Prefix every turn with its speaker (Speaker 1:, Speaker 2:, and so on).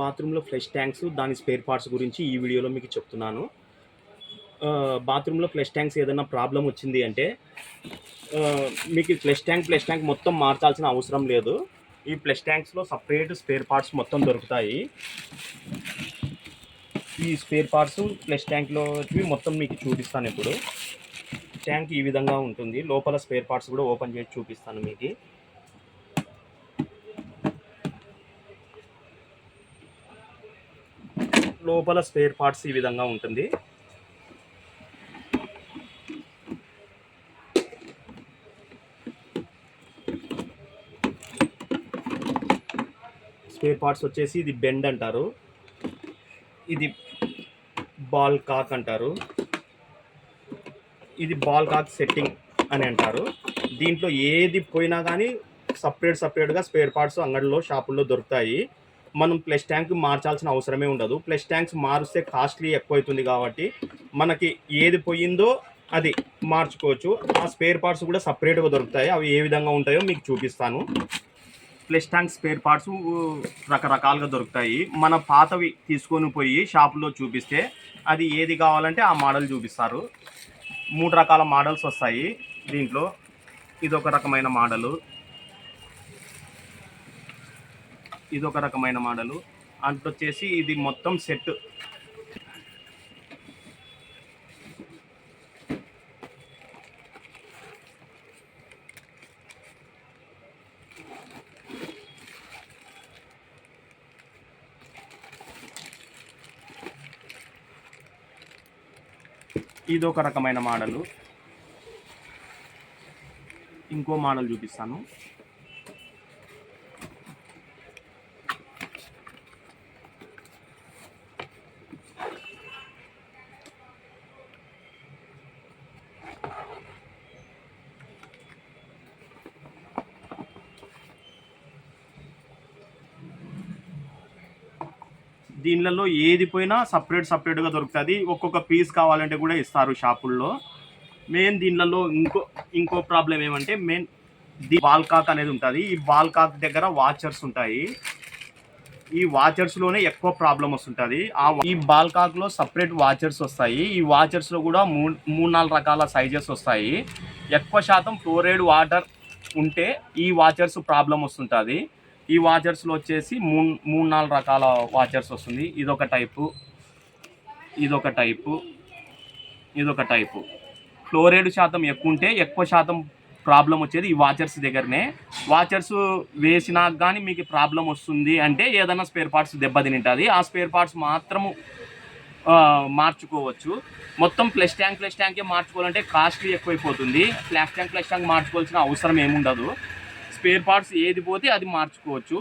Speaker 1: బాత్రూంలో flush tanks దాని spare parts గురించి ఈ వీడియోలో మీకు చెప్తున్నాను. బాత్రూంలో ఫ్లష్ ట్యాంక్స్ ఏదైనా ప్రాబ్లం వచ్చింది అంటే మీకు ఫ్లష్ ట్యాంక్ ఫ్లష్ ట్యాంక్ మొత్తం మార్చాల్సిన అవసరం లేదు. ఈ ఫ్లష్ ట్యాంక్స్లో సపరేట్ స్పేర్ పార్ట్స్ మొత్తం దొరుకుతాయి. ఈ స్పేర్ పార్ట్స్ ఫ్లష్ ట్యాంక్లో మొత్తం మీకు చూపిస్తాను ఇప్పుడు. ట్యాంక్ ఈ విధంగా ఉంటుంది. లోపల స్పేర్ పార్ట్స్ కూడా ఓపెన్ చేసి చూపిస్తాను మీకు. లోపల స్పేర్ పార్ట్స్ ఈ విధంగా ఉంటుంది. స్పేర్ పార్ట్స్ వచ్చేసి ఇది బెండ్ అంటారు. ఇది బాల్ కాక్ అంటారు. ఇది బాల్ కాక్ సెట్టింగ్ అని అంటారు. దీంట్లో ఏది పోయినా కానీ సపరేట్ సపరేట్గా స్పేర్ పార్ట్స్ అంగడిలో షాపుల్లో దొరుకుతాయి. మనం ప్లస్ ట్యాంక్ మార్చాల్సిన అవసరమే ఉండదు. ప్లస్ ట్యాంక్స్ మారుస్తే కాస్ట్లీ ఎక్కువ అవుతుంది కాబట్టి మనకి ఏది పోయిందో అది మార్చుకోవచ్చు. ఆ స్పేర్ పార్ట్స్ కూడా సపరేట్గా దొరుకుతాయి. అవి ఏ విధంగా ఉంటాయో మీకు చూపిస్తాను. ప్లస్ ట్యాంక్ స్పేర్ పార్ట్స్ రకరకాలుగా దొరుకుతాయి. మన పాతవి తీసుకొని పోయి షాపులో చూపిస్తే అది ఏది కావాలంటే ఆ మోడల్ చూపిస్తారు. మూడు రకాల మోడల్స్ వస్తాయి దీంట్లో. ఇదొక రకమైన మోడలు. ఇదొక రకమైన మోడలు. అంటొచ్చేసి ఇది మొత్తం సెట్. ఇదొక రకమైన మోడలు. ఇంకో మోడల్ చూపిస్తాను. దీనిలలో ఏది పోయినా సపరేట్ సపరేట్గా దొరుకుతుంది. ఒక్కొక్క పీస్ కావాలంటే కూడా ఇస్తారు షాపుల్లో. మెయిన్ దీనిలలో ఇంకో ఇంకో ప్రాబ్లం ఏమంటే మెయిన్ ది బాల్కాక్ అనేది ఉంటుంది. ఈ బాల్కాక్ దగ్గర వాచర్స్ ఉంటాయి. ఈ వాచర్స్లోనే ఎక్కువ ప్రాబ్లం వస్తుంటుంది. ఆ ఈ బాల్కాక్లో సపరేట్ వాచర్స్ వస్తాయి. ఈ వాచర్స్లో కూడా మూడు మూడు నాలుగు రకాల సైజెస్ వస్తాయి. ఎక్కువ శాతం ఫ్లోరైడ్ వాటర్ ఉంటే ఈ వాచర్స్ ప్రాబ్లం వస్తుంటుంది. ఈ వాచర్స్లో వచ్చేసి మూడు మూడు నాలుగు రకాల వాచర్స్ వస్తుంది. ఇదొక టైపు ఇదొక టైపు ఇదొక టైపు. ఫ్లోరైడ్ శాతం ఎక్కువ ఉంటే ఎక్కువ శాతం ప్రాబ్లం వచ్చేది ఈ వాచర్స్ దగ్గరనే. వాచర్స్ వేసినా కానీ మీకు ప్రాబ్లం వస్తుంది అంటే ఏదైనా స్పేర్ పార్ట్స్ దెబ్బతింటుంది. ఆ స్పేర్ పార్ట్స్ మాత్రము మార్చుకోవచ్చు. మొత్తం ప్లస్ ట్యాంక్ ప్లస్ ట్యాంకే మార్చుకోవాలంటే కాస్ట్లీ ఎక్కువైపోతుంది. ప్లాస్ ట్యాంక్ ప్లస్ ట్యాంక్ మార్చుకోవాల్సిన అవసరం ఏముండదు. స్పేర్ పార్ట్స్ ఏది పోతే అది మార్చుకోవచ్చు.